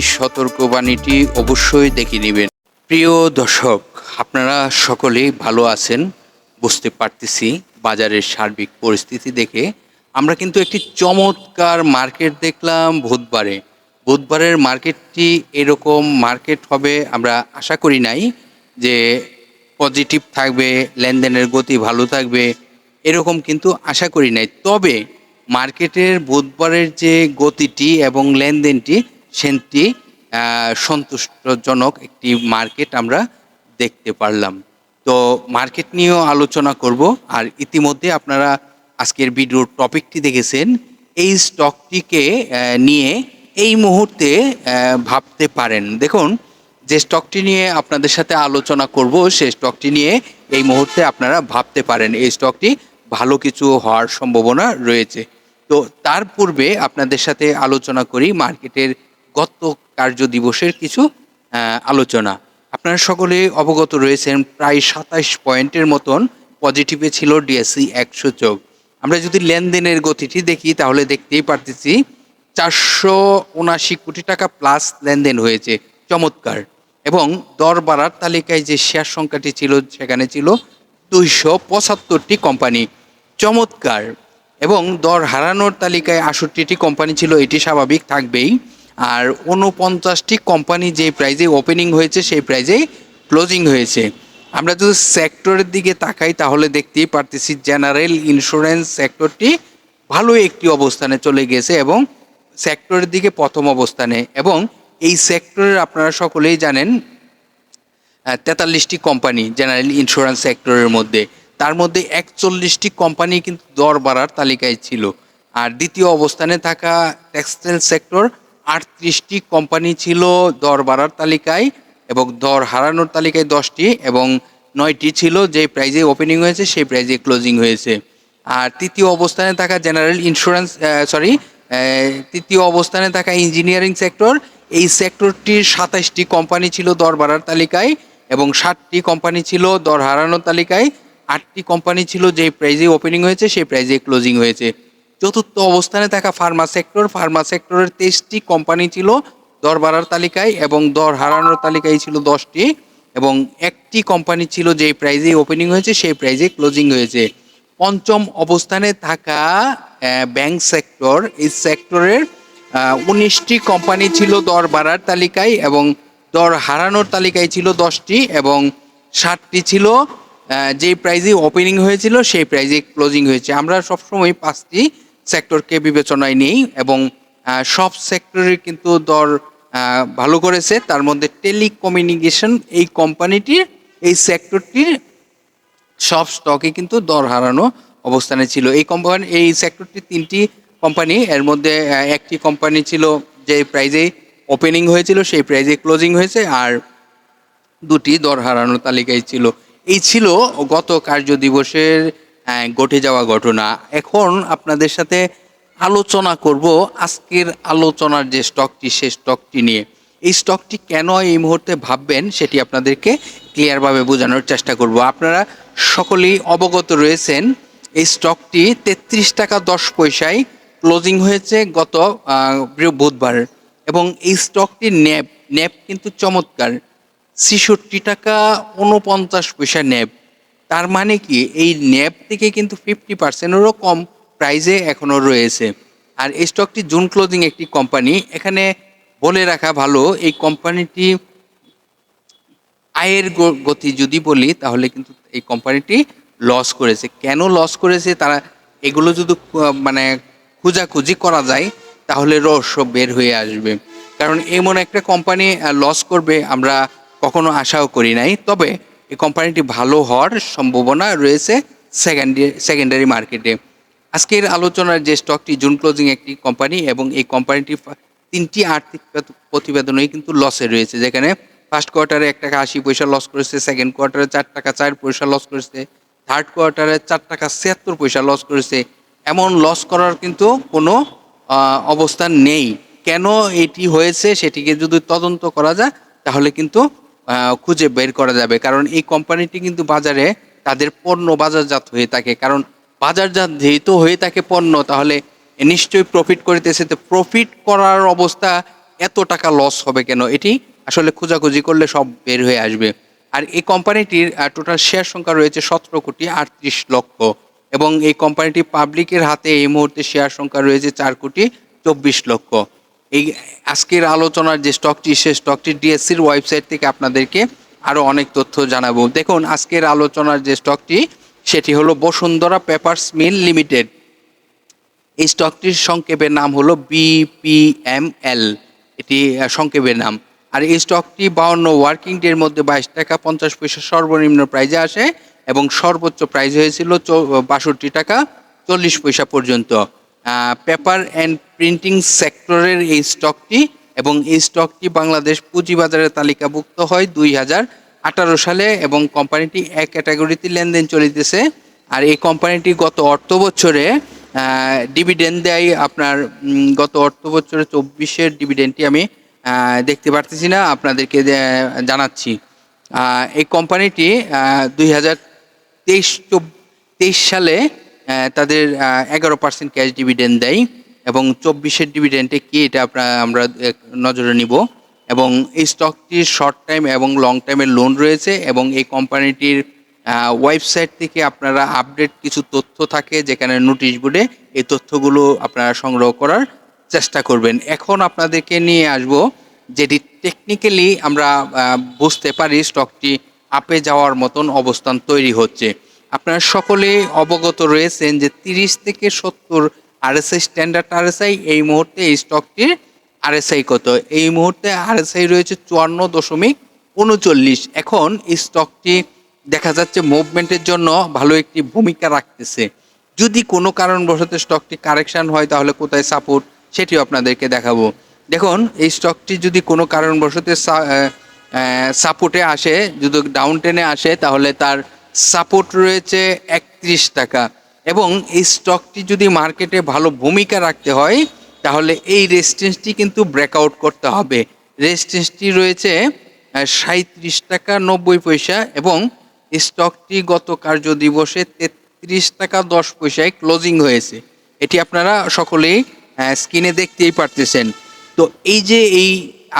সতর্কবাণীটি অবশ্যই দেখে নেবেন। প্রিয় দর্শক, আপনারা সকলেই ভালো আছেন, বুঝতে পারতেছি বাজারের সার্বিক পরিস্থিতি দেখে। আমরা কিন্তু একটি চমৎকার মার্কেট দেখলাম বুধবারে। বুধবারের মার্কেটটি এরকম মার্কেট হবে আমরা আশা করি নাই যে পজিটিভ থাকবে, লেনদেনের গতি ভালো থাকবে, এরকম কিন্তু আশা করি নাই। তবে মার্কেটের বুধবারের যে গতিটি এবং লেনদেনটি আহ, সন্তুষ্টজনক একটি মার্কেট আমরা দেখতে পারলাম। তো মার্কেট নিয়েও আলোচনা করব আর ইতিমধ্যে আপনারা আজকের ভিডিওর টপিকটি দেখেছেন এই স্টকটিকে নিয়ে এই মুহূর্তে ভাবতে পারেন। দেখুন যে স্টকটি নিয়ে আপনাদের সাথে আলোচনা করব সেই স্টকটি নিয়ে এই মুহূর্তে আপনারা ভাবতে পারেন। এই স্টকটি ভালো কিছু হওয়ার সম্ভাবনা রয়েছে। তো তার পূর্বে আপনাদের সাথে আলোচনা করি মার্কেটের গত কার্য দিবসের কিছু আলোচনা। আপনারা সকলে অবগত রয়েছেন, প্রায় সাতাশ পয়েন্টের মতন পজিটিভে ছিল ডিএসসি একশো চোখ আমরা যদি লেনদেনের গতিটি দেখি, তাহলে দেখতেই পারতেছি চারশো উনাশি কোটি টাকা প্লাস লেনদেন হয়েছে, চমৎকার। এবং দর বাড়ার তালিকায় যে শেয়ার সংখ্যাটি ছিল, সেখানে ছিল দুইশো পঁচাত্তরটি কোম্পানি চমৎকার। এবং দর হারানোর তালিকায় আষট্টিটি কোম্পানি ছিল, এটি স্বাভাবিক থাকবেই। আর উনপঞ্চাশটি কোম্পানি যে প্রাইজে ওপেনিং হয়েছে, সেই প্রাইজেই ক্লোজিং হয়েছে। আমরা যদি সেক্টরের দিকে তাকাই, তাহলে দেখতেই পারতেছি জেনারেল ইন্স্যুরেন্স সেক্টরটি ভালো একটি অবস্থানে চলে গেছে এবং সেক্টরের দিকে প্রথম অবস্থানে। এবং এই সেক্টরের আপনারা সকলেই জানেন তেতাল্লিশটি কোম্পানি জেনারেল ইন্স্যুরেন্স সেক্টরের মধ্যে। তার মধ্যে একচল্লিশটি কোম্পানি কিন্তু দর বাড়ার তালিকায় ছিল। আর দ্বিতীয় অবস্থানে থাকা টেক্সটাইল সেক্টর আটত্রিশটি কোম্পানি ছিল দর বাড়ার তালিকায় এবং দর হারানোর তালিকায় দশটি এবং নয়টি ছিল যে প্রাইজে ওপেনিং হয়েছে, সেই প্রাইজে ক্লোজিং হয়েছে। আর তৃতীয় অবস্থানে থাকা জেনারেল ইন্স্যুরেন্স সরি তৃতীয় অবস্থানে থাকা ইঞ্জিনিয়ারিং সেক্টর এই সেক্টরটির সাতাশটি কোম্পানি ছিল দর বাড়ার তালিকায় এবং ষাটটি কোম্পানি ছিল দর হারানোর তালিকায়। আটটি কোম্পানি ছিল যে প্রাইজে ওপেনিং হয়েছে, সেই প্রাইজে ক্লোজিং হয়েছে। চতুর্থ অবস্থানে থাকা ফার্মা সেক্টর ফার্মা সেক্টরের তেইশটি কোম্পানি ছিল দর বাড়ার তালিকায় এবং দর হারানোর তালিকায় ছিল দশটি এবং একটি কোম্পানি ছিল যে প্রাইজে ওপেনিং হয়েছে, সেই প্রাইজে ক্লোজিং হয়েছে। পঞ্চম অবস্থানে থাকা ব্যাংক সেক্টর এই সেক্টরের উনিশটি কোম্পানি ছিল দর বাড়ার তালিকায় এবং দর হারানোর তালিকায় ছিল দশটি এবং ষাটটি ছিল যে প্রাইজে ওপেনিং হয়েছিল, সেই প্রাইজে ক্লোজিং হয়েছে। আমরা সবসময় পাঁচটি সেক্টরকে বিবেচনায় নেই এবং সব সেক্টরে কিন্তু দর ভালো করেছে। তার মধ্যে টেলিকমিউনিকেশন এই কোম্পানিটির, এই সেক্টরটির সব স্টকে কিন্তু দর হারানো অবস্থানে ছিল। এই কোম্পানি, এই সেক্টরটি তিনটি কোম্পানি, এর মধ্যে একটি কোম্পানি ছিল যে প্রাইজে ওপেনিং হয়েছিল, সেই প্রাইজে ক্লোজিং হয়েছে আর দুটি দর হারানোর তালিকায় ছিল। এই ছিল গত কার্য দিবসের ঘটে যাওয়া ঘটনা। এখন আপনাদের সাথে আলোচনা করব আজকের আলোচনার যে স্টকটি সে স্টকটি নিয়ে। এই স্টকটি কেন এই মুহূর্তে ভাববেন সেটি আপনাদেরকে ক্লিয়ারভাবে বোঝানোর চেষ্টা করব। আপনারা সকলেই অবগত রয়েছেন, এই স্টকটি তেত্রিশ টাকা দশ পয়সায় ক্লোজিং হয়েছে গত বুধবার। এবং এই স্টকটির ন্যাপ ন্যাপ কিন্তু চমৎকার। ছেষট্টি টাকা উনপঞ্চাশ পয়সা ন্যাব তার মানে কি? এই ন্যাব থেকে কিন্তু ফিফটি পার্সেন্টেরও কম প্রাইজে এখনও রয়েছে। আর এই স্টকটি জুন ক্লোজিং একটি কোম্পানি এখানে বলে রাখা ভালো, এই কোম্পানিটি আয়ের গতি যদি বলি, তাহলে কিন্তু এই কোম্পানিটি লস করেছে। কেন লস করেছে? তারা এগুলো যদি মানে খোঁজাখুঁজি করা যায়, তাহলে রহস্য বের হয়ে আসবে। কারণ এমন একটা কোম্পানি লস করবে, আমরা কখনো আশাও করি নাই। তবে এই কোম্পানিটি ভালো হওয়ার সম্ভাবনা রয়েছে সেকেন্ডারি সেকেন্ডারি মার্কেটে আজকের আলোচনার যে স্টকটি জুন ক্লোজিং একটি কোম্পানি এবং এই কোম্পানিটি তিনটি আর্থিক প্রত- প্রতিবেদনেই কিন্তু লসে রয়েছে, যেখানে ফার্স্ট কোয়ার্টারে এক টাকা আশি পয়সা লস করেছে সেকেন্ড কোয়ার্টারে চার টাকা চার পয়সা লস করেছে থার্ড কোয়ার্টারে চার টাকা ছিয়াত্তর পয়সা লস করেছে। এমন লস করার কিন্তু কোনো অবস্থান নেই। কেন এটি হয়েছে সেটিকে যদি তদন্ত করা যায়, তাহলে কিন্তু খুঁজে বের করা যাবে। কারণ এই কোম্পানিটি কিন্তু বাজারে তাদের পণ্য বাজারজাত হয়ে থাকে। কারণ বাজারজাত যেহেতু হয়ে থাকে পণ্য, তাহলে নিশ্চয়ই প্রফিট করিতেছে। তো প্রফিট করার অবস্থা এত টাকা লস হবে কেন? এটি আসলে খোঁজাখুঁজি করলে সব বের হয়ে আসবে। আর এই কোম্পানিটির টোটাল শেয়ার সংখ্যা রয়েছে সতেরো কোটি আটত্রিশ লক্ষ। এবং এই কোম্পানিটি পাবলিকের হাতে এই মুহূর্তে শেয়ার সংখ্যা রয়েছে চার কোটি চব্বিশ লক্ষ। এই আজকের আলোচনার যে স্টকটি সে স্টকটি ডিএসসির ওয়েবসাইট থেকে আপনাদেরকে আরও অনেক তথ্য জানাব। দেখুন, আজকের আলোচনার যে স্টকটি সেটি হলো বসুন্ধরা পেপারস মিল লিমিটেড। এই স্টকটির সংক্ষেপের নাম হলো বিপিএমএল এটি সংক্ষেপের নাম। আর এই স্টকটি বাউন্ন ওয়ার্কিং ডের মধ্যে বাইশ টাকা পঞ্চাশ পয়সা সর্বনিম্ন প্রাইজে আসে এবং সর্বোচ্চ প্রাইজ হয়েছিল বাষট্টি টাকা চল্লিশ পয়সা পর্যন্ত। পেপার অ্যান্ড প্রিন্টিং সেক্টরের এই স্টকটি এবং এই স্টকটি বাংলাদেশ পুঁজিবাজারে তালিকাভুক্ত হয় দুই হাজার আঠারো সালে এবং কোম্পানিটি এক ক্যাটাগরিতে লেনদেন চলিতেছে। আর এই কোম্পানিটি গত অর্থ বছরে ডিভিডেন্ড দেয় আপনার গত অর্থ বছরে চব্বিশের ডিভিডেন্ডটি আমি দেখতে পারতেছি না, আপনাদেরকে জানাচ্ছি। এই কোম্পানিটি দুই হাজার তেইশ তেইশ সালে তাদের এগারো পার্সেন্ট ক্যাশ ডিভিডেন্ড দেয় এবং চব্বিশের ডিভিডেন্টে কি এটা আপনার আমরা নজরে নিব। এবং এই স্টকটির শর্ট টাইম এবং লং টাইমের লোন রয়েছে এবং এই কোম্পানিটির ওয়েবসাইট থেকে আপনারা আপডেট কিছু তথ্য থাকে যেখানে নোটিশ বোর্ডে এই তথ্যগুলো আপনারা সংগ্রহ করার চেষ্টা করবেন। এখন আপনাদেরকে নিয়ে আসব যেটি টেকনিক্যালি আমরা বুঝতে পারি স্টকটি আপে যাওয়ার মতন অবস্থান তৈরি হচ্ছে। আপনারা সকলে অবগত রয়েছেন যে তিরিশ থেকে সত্তর আরএসআই স্ট্যান্ডার্ড আরএসআই, এই মুহূর্তে এই স্টকটির আরএসআই কত? এই মুহূর্তে আরএসআই রয়েছে চুয়ান্ন দশমিক উনচল্লিশ। এখন এই স্টকটি দেখা যাচ্ছে মুভমেন্টের জন্য ভালো একটি ভূমিকা রাখতেছে। যদি কোনো কারণবশত স্টকটি কারেকশন হয়, তাহলে কোথায় সাপোর্ট সেটিও আপনাদেরকে দেখাবো। দেখুন, এই স্টকটি যদি কোনো কারণবশত সাপোর্টে আসে, যদি ডাউন টেনে আসে, তাহলে তার সাপোর্ট রয়েছে একত্রিশ টাকা। এবং এই স্টকটি যদি মার্কেটে ভালো ভূমিকা রাখতে হয়, তাহলে এই রেজিস্ট্যান্সটি কিন্তু ব্রেকআউট করতে হবে। রেজিস্ট্যান্সটি রয়েছে সাঁত্রিশ টাকা নব্বই পয়সা এবং স্টকটি গত কার্য দিবসে তেত্রিশ টাকা দশ পয়সায় ক্লোজিং হয়েছে। এটি আপনারা সকলেই স্ক্রিনে দেখতেই পারতেছেন। তো এই যে এই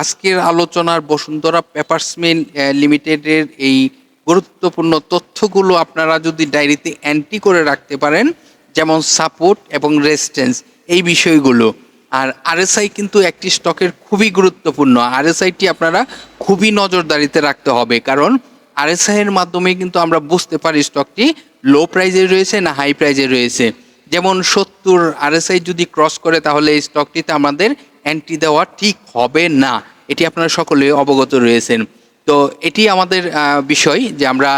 আজকের আলোচনার বসুন্ধরা পেপারস মিল লিমিটেডের এই গুরুত্বপূর্ণ তথ্যগুলো আপনারা যদি ডায়েরিতে অ্যান্টি করে রাখতে পারেন, যেমন সাপোর্ট এবং রেজিস্ট্যান্স এই বিষয়গুলো। আর আরএসআই কিন্তু একটি স্টকের খুবই গুরুত্বপূর্ণ। আরএসআইটি আপনারা খুবই নজরদারিতে রাখতে হবে, কারণ আরএসআই এর মাধ্যমে কিন্তু আমরা বুঝতে পারি স্টকটি লো প্রাইজে রয়েছে না হাই প্রাইজে রয়েছে। যেমন সত্তর আরএসআই যদি ক্রস করে, তাহলে এই স্টকটিতে আমাদের অ্যান্টি দেওয়া ঠিক হবে না। এটি আপনারা সকলে অবগত রয়েছেন। তো এটি আমাদের বিষয় যে আমরা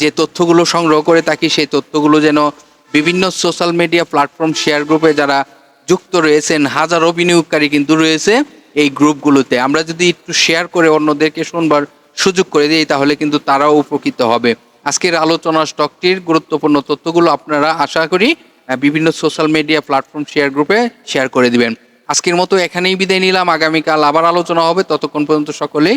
যে তথ্যগুলো সংগ্রহ করে থাকি, সেই তথ্যগুলো যেন বিভিন্ন সোশ্যাল মিডিয়া প্ল্যাটফর্ম শেয়ার গ্রুপে যারা যুক্ত রয়েছেন, হাজারো বিনিয়োগকারী কিন্তু রয়েছে এই গ্রুপগুলোতে আমরা যদি একটু শেয়ার করে অন্যদেরকে শুনবার সুযোগ করে দিই, তাহলে কিন্তু তারাও উপকৃত হবে। আজকের আলোচনা স্টকটির গুরুত্বপূর্ণ তথ্যগুলো আপনারা আশা করি বিভিন্ন সোশ্যাল মিডিয়া প্ল্যাটফর্ম শেয়ার গ্রুপে শেয়ার করে দিবেন। আজকের মতো এখানেই বিদায় নিলাম। আগামীকাল আবার আলোচনা হবে। ততক্ষণ পর্যন্ত সকলেই